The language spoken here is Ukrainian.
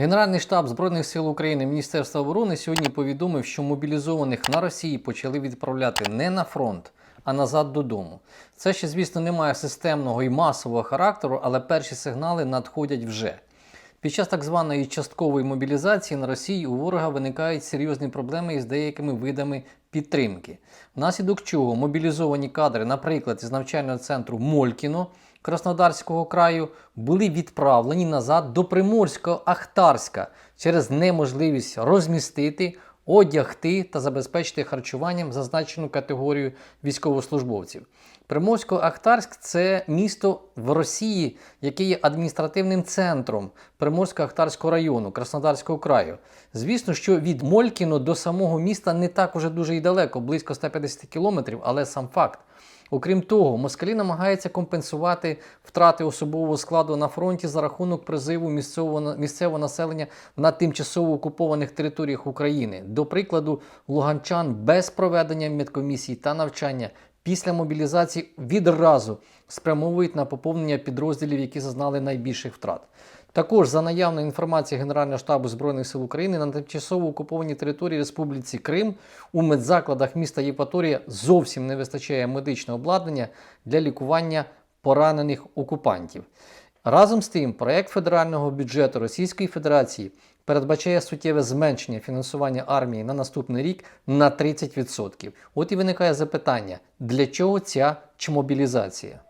Генеральний штаб Збройних сил України Міністерства оборони сьогодні повідомив, що мобілізованих на Росії почали відправляти не на фронт, а назад додому. Це ще, звісно, не має системного і масового характеру, але перші сигнали надходять вже. Під час так званої часткової мобілізації на Росії у ворога виникають серйозні проблеми із деякими видами підтримки, внаслідок чого мобілізовані кадри, наприклад, із навчального центру Молькіно Краснодарського краю, були відправлені назад до Приморсько-Ахтарська через неможливість розмістити, одягти та забезпечити харчуванням зазначену категорію військовослужбовців. Приморсько-Ахтарськ це місто в Росії, яке є адміністративним центром Приморсько-Ахтарського району Краснодарського краю. Звісно, що від Молькіно до самого міста не так уже дуже й далеко, близько 150 кілометрів, але сам факт. Окрім того, москалі намагаються компенсувати втрати особового складу на фронті за рахунок призиву місцевого, місцевого населення на тимчасово окупованих територіях України. До прикладу, луганчан без проведення медкомісій та навчання після мобілізації відразу спрямовують на поповнення підрозділів, які зазнали найбільших втрат. Також за наявною інформацією Генерального штабу Збройних сил України на тимчасово окупованій території Республіці Крим у медзакладах міста Єпаторія зовсім не вистачає медичного обладнання для лікування поранених окупантів. Разом з тим, проект федерального бюджету Російської Федерації передбачає суттєве зменшення фінансування армії на наступний рік на 30%. От і виникає запитання, для чого ця чмобілізація?